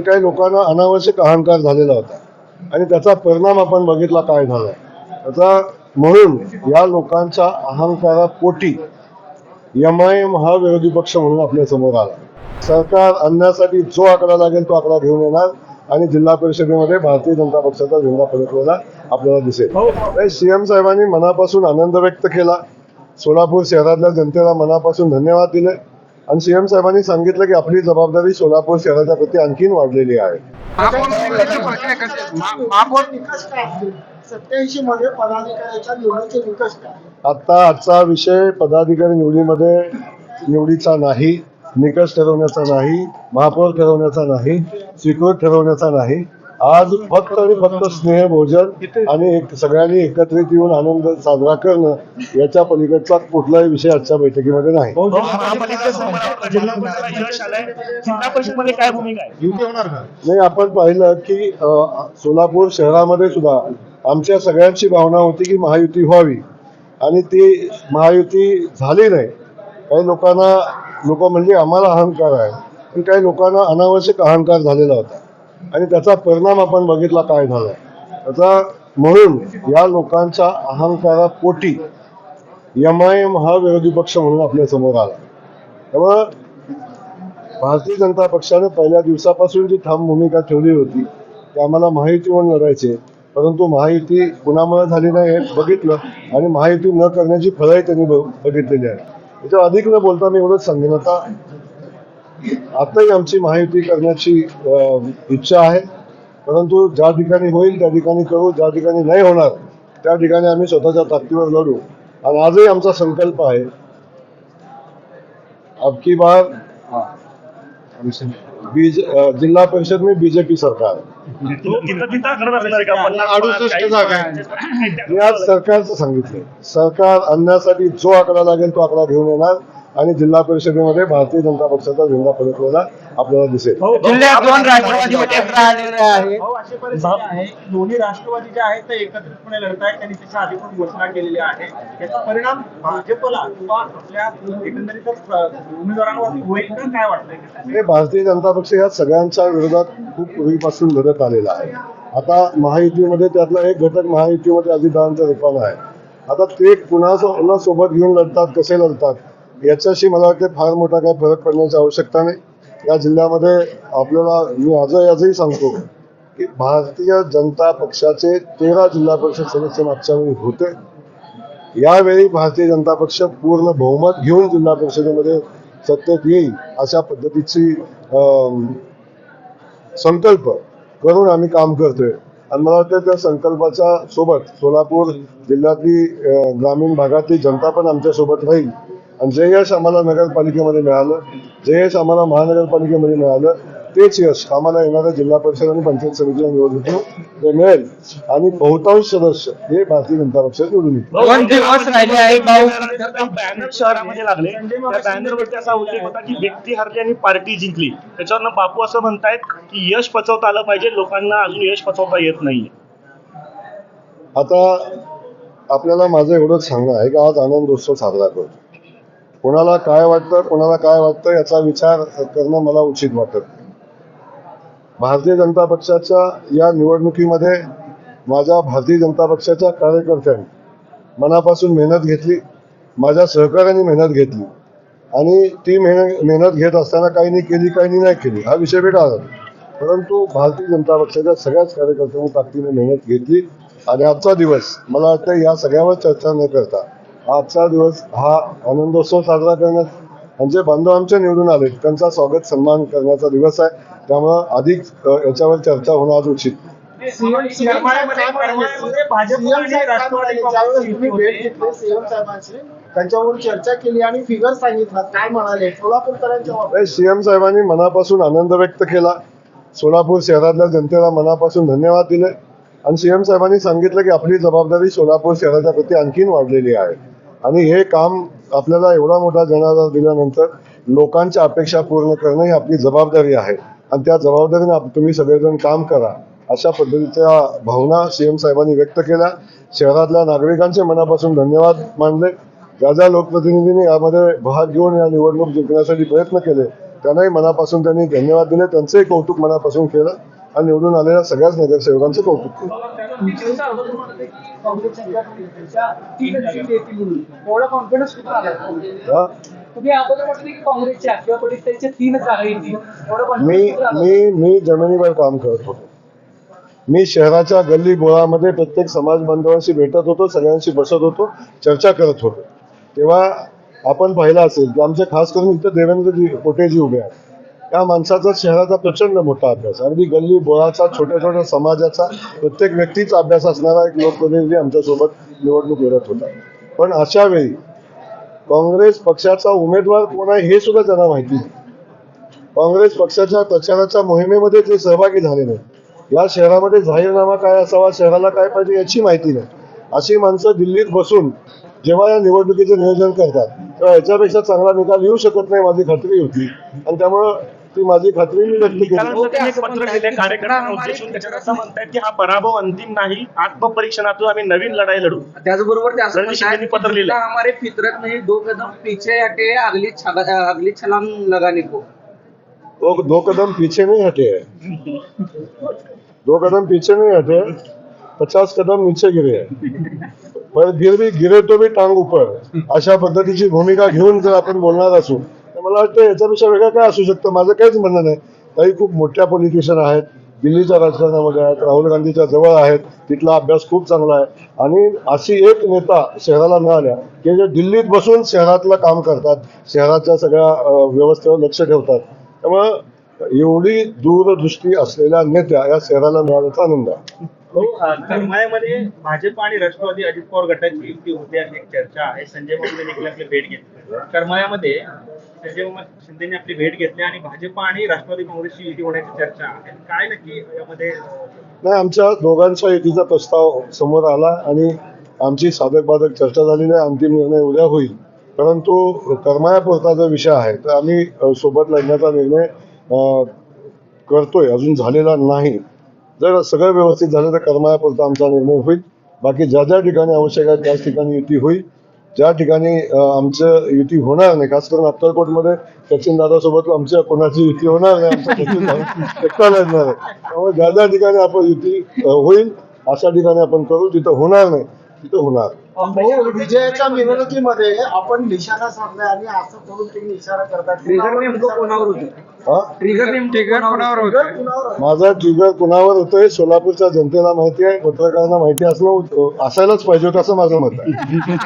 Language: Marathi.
काही लोकांना अनावश्यक अहंकार झालेला होता. आणि त्याचा परिणाम आपण बघितला काय झालाय त्याचा म्हणून या लोकांच्या अहंकारापोटी एम आय एम हा विरोधी पक्ष म्हणून आपल्यासमोर आला. सरकार आणण्यासाठी जो आकडा लागेल तो आकडा घेऊन येणार आणि जिल्हा परिषदेमध्ये भारतीय जनता पक्षाचा झेंडा फडकलेला आपल्याला दिसेल. सीएम साहेबांनी मनापासून आनंद व्यक्त केला. सोलापूर शहरातल्या जनतेला मनापासून धन्यवाद दिले. आणि सीएम साहेबांनी सांगितलं की आपली जबाबदारी सोलापूर शहराच्या प्रती आणखीन वाढलेली आहे. मध्ये पदाधिकाऱ्याच्या निवडीचे निकष आता आजचा विषय पदाधिकारी निवडीमध्ये निवडीचा नाही निकष ठरवण्याचा नाही महापौर ठरवण्याचा नाही स्वीकृत ठरवण्याचा नाही. आज फक्त आणि फक्त स्नेह भोजन आणि एक सगळ्यांनी एकत्रित येऊन आनंद साजरा करणं याच्या पलीकडचा कुठलाही विषय आजच्या बैठकीमध्ये नाही. आहे. नाही आपण पाहिलं की सोलापूर शहरामध्ये सुद्धा आमच्या सगळ्यांची भावना होती की महायुती व्हावी. आणि ती महायुती झाली नाही. काही लोकांना लोक म्हणजे आम्हाला अहंकार आहे. पण काही लोकांना अनावश्यक अहंकार झालेला होता. आणि त्याचा परिणाम आपण बघितला काय झाला त्याचा म्हणून या लोकांच्या अहंकारापोटी एम आय एम हा विरोधी पक्ष म्हणून आपल्यासमोर आला. त्यामुळं भारतीय जनता पक्षाने पहिल्या दिवसापासून जी ठाम भूमिका ठेवली होती ते आम्हाला महायुतीवर लढायचे. परंतु महायुती कुणामुळे झाली नाही हे बघितलं आणि महायुती न करण्याची फळही त्यांनी बघितलेली आहे. त्याच्यावर अधिक न बोलता मी एवढंच सांगेन. आता आताही आमची महायुती करण्याची इच्छा आहे. परंतु ज्या ठिकाणी होईल त्या ठिकाणी करू. ज्या ठिकाणी नाही होणार त्या ठिकाणी आम्ही स्वतःच्या ताकदीवर लढू. आणि आजही आमचा संकल्प आहे. अबकी बार बीज जिल्हा परिषद में बीजेपी सरकार. मी आज सरकारचं सांगितलंय. सरकार आणण्यासाठी जो आकडा लागेल तो आकडा घेऊन येणार. आणि जिल्हा परिषदेमध्ये भारतीय जनता पक्षाचा झेंडा फडकलेला आपल्याला दिसेल. जिल्ह्यात दोन राष्ट्रवादी एकत्र आलेले आहेत. भाऊ अशी परिस्थिती आहे. की दोन्ही राष्ट्रवादी जे आहेत ते एकत्रितपणे लढत आहेत. त्यांनी त्याच्या आधी पण घोषणा केलेली आहे. याचा परिणाम भाजपला किंवा आपल्या एकंदरीतच अ, उमेदवारांवरती होईल का? काय वाटतंय? हे भारतीय जनता पक्ष या सगळ्यांच्या विरोधात खूप पूर्वीपासून लढत आलेला आहे. आता महायुतीमध्ये त्यातला एक घटक महायुतीमध्ये अजितदादांच्या रूपानं आहे. आता ते कुणा सोबत घेऊन लढतात कसे लढतात याच्याशी मला वाटते फार मोठा काही फरक पडण्याची आवश्यकता नाही. या जिल्ह्यामध्ये आपल्याला मी आजही आजही सांगतो की भारतीय जनता पक्षाचे तेरा जिल्हा परिषद सदस्य मागच्या वेळी होते. यावेळी भारतीय जनता पक्ष पूर्ण बहुमत घेऊन जिल्हा परिषदेमध्ये सत्तेत येईल अशा पद्धतीची संकल्प करून आम्ही काम करतोय. आणि मला वाटतं त्या संकल्पाच्या सोबत सोलापूर जिल्ह्यातली ग्रामीण भागातली जनता पण आमच्यासोबत राहील. आणि जे यश आम्हाला नगरपालिकेमध्ये मिळालं जे यश आम्हाला महानगरपालिकेमध्ये मिळालं तेच यश आम्हाला येणाऱ्या जिल्हा परिषद आणि पंचायत समितीच्या निवडणुकीत ते मिळेल. आणि बहुतांश सदस्य हे भारतीय जनता पक्षात निवडून येतील. दोन दिवस राहिले आहे भाऊ. बॅनर शहरामध्ये लागले. त्या बॅनरवरती असा उल्लेख होता की व्यक्ती हरली आणि पार्टी जिंकली. त्याच्यावरनं बापू असं म्हणतायत की यश पचवता आलं पाहिजे लोकांना अजून यश पचवता येत नाही आता आपल्याला माझं एवढंच सांगणं आहे की आज आनंदोत्सव साजरा करतो. कोणाला काय वाटतं कोणाला काय वाटतं याचा विचार करणं मला उचित वाटत भारतीय जनता पक्षाच्या या निवडणुकीमध्ये माझ्या भारतीय जनता पक्षाच्या कार्यकर्त्यांनी मनापासून मेहनत घेतली माझ्या सहकाऱ्यांनी मेहनत घेतली आणि ती मेहनत मेहनत घेत असताना काहींनी केली काहींनी नाही केली हा विषय वेगळा झाला. परंतु भारतीय जनता पक्षाच्या सगळ्याच कार्यकर्त्यांनी ताकदीने मेहनत घेतली आणि आजचा दिवस मला वाटतं या सगळ्यावर चर्चा न करता आजचा दिवस हा आनंदोत्सव साजरा करण्यात आणि जे बांधव आमच्या निवडून आले. त्यांचा स्वागत सन्मान करण्याचा दिवस आहे. त्यामुळं अधिक याच्यावर चर्चा होणं आज उचित. सीएम करमाळ्यामध्ये- करमाळ्यामध्ये भाजप आणि राष्ट्रवादी काँग्रेस तुम्ही भेट घेतली सीएम साहेबांची त्यांच्यावर चर्चा केली आणि फिगर सांगितलं. काय म्हणाले? सोलापूरकरांच्या सीएम साहेबांनी मनापासून आनंद व्यक्त केला. सोलापूर शहरातल्या जनतेला मनापासून धन्यवाद दिले. आणि सीएम साहेबांनी सांगितलं की आपली जबाबदारी सोलापूर शहराच्या प्रती आणखीन वाढलेली आहे. आणि हे काम आपल्याला एवढा मोठा जनाधार दिल्यानंतर लोकांच्या अपेक्षा पूर्ण करणं ही आपली जबाबदारी आहे. आणि त्या जबाबदारीने तुम्ही सगळेजण काम करा. अशा पद्धतीच्या भावना सीएम साहेबांनी व्यक्त केल्या. शहरातल्या नागरिकांचे मनापासून धन्यवाद मानले. ज्या ज्या लोकप्रतिनिधींनी यामध्ये भाग घेऊन या निवडणूक जिंकण्यासाठी प्रयत्न केले. त्यांनाही मनापासून त्यांनी धन्यवाद दिले. त्यांचंही कौतुक मनापासून केलं. आणि निवडून आलेल्या सगळ्याच नगरसेवकांचं कौतुक. मी मी मी जमिनीवर काम करत होतो. मी शहराच्या गल्ली गोळामध्ये प्रत्येक समाज बांधवांशी भेटत होतो सगळ्यांशी बसत होतो चर्चा करत होतो. तेव्हा आपण पाहिलं असेल की आमचे खास करून इथं देवेंद्रजी कोटेजी उभे आहेत. या माणसाचा शहराचा प्रचंड मोठा अभ्यास अगदी गल्ली बोळाचा छोट्या छोट्या समाजाचा प्रत्येक व्यक्तीचा अभ्यास असणारा एक लोकप्रतिनिधी आमच्यासोबत निवडणूक लढत होता. पण अशा वेळी काँग्रेस पक्षाचा उमेदवार कोण आहे हे सुद्धा त्यांना माहिती काँग्रेस पक्षाच्या प्रचाराच्या मोहिमेमध्ये ते सहभागी झाले नाही या शहरामध्ये जाहीरनामा काय असावा शहराला काय पाहिजे याची माहिती नाही. अशी माणसं दिल्लीत बसून जेव्हा या निवडणुकीचं नियोजन करतात तेव्हा याच्यापेक्षा चांगला निकाल येऊ शकत नाही माझी खात्री होती. आणि त्यामुळं ती माझी खात्री मी व्यक्त केली. त्यानंतर त्यांनी एक पत्र दिले कार्यकर्त्यांना उद्देशून त्याच्यात असं म्हणतायत की हा पराभव अंतिम नाही आत्मपरीक्षणातून आम्ही नवीन लढाई लढू. त्याचबरोबर ते असं रणजित शिंदेनी म्हणतात पत्र लिहिलं. की हमारे फितरत में ही दो कदम पीछे हटे अगली अगली छलांग लगाने को वो दो कदम पीछे नहीं हटे. हैं दो कदम पीछे नहीं हटे पचास कदम नीचे गिरे. हैं पर गिर भी गिरे तो भी टांग ऊपर. अशा पद्धतीची भूमिका घेऊन जर आपण बोलणार असू मला वाटतं याच्यापेक्षा वेगळं काय असू शकतं? माझं काहीच म्हणणं नाही. काही खूप मोठ्या पॉलिटिशियन आहेत. दिल्लीच्या राजकारणामध्ये आहेत. राहुल गांधीच्या जवळ आहेत. तिथला अभ्यास खूप चांगला आहे. आणि अशी एक नेता शहराला मिळाल्या की जे दिल्लीत बसून शहरातलं काम करतात शहराच्या सगळ्या व्यवस्थेवर लक्ष ठेवतात. त्यामुळं एवढी दूरदृष्टी असलेल्या नेत्या या शहराला मिळाल्याचा आनंद आहे. हो करमाळ्यामध्ये भाजप आणि राष्ट्रवादी अजित पवार गटाची युती होते अशी एक चर्चा आहे. संजय मामुले देखील आपली भेट घेतली. करमाळ्यामध्ये संजय शिंदेनी आपली भेट घेतली आणि भाजप आणि राष्ट्रवादी काँग्रेसची युती होण्याची चर्चा आहे. काय नक्की यामध्ये? नाही आमच्या दोघांचा युतीचा प्रस्ताव समोर आला आणि आमची साधक बाधक चर्चा झालेली आहे अंतिम निर्णय उद्या होईल. परंतु करमायापुरता जो विषय आहे तर आम्ही सोबत लढण्याचा निर्णय करतोय. अजून झालेला नाही. जर सगळं व्यवस्थित झालं तर करमायापुरता आमचा निर्णय होईल. बाकी ज्या ज्या ठिकाणी आवश्यक आहे त्याच ठिकाणी युती होईल. ज्या ठिकाणी आमचं युती होणार नाही खास करून अक्कलकोटमध्ये सचिन दादासोबत आमच्या कोणाची युती होणार नाही एकटा लढणार आहे. त्यामुळे ज्या ज्या ठिकाणी आपण युती होईल अशा ठिकाणी आपण करू जिथं होणार नाही तिथं होणार. भाऊ, विजयाच्या मिरवणुकीमध्ये आपण निशाणा साधलाय आणि असं करून तुम्ही इशारा करतात ट्रिगर नेमकं कोणावर होतं हा? ट्रिगर नेमकं कोणावर होतं माझा ट्रिगर कुणावर होतोय सोलापूरच्या जनतेला माहिती आहे पत्रकारांना माहिती असणं असायलाच पाहिजे होतं असं माझं मत आहे.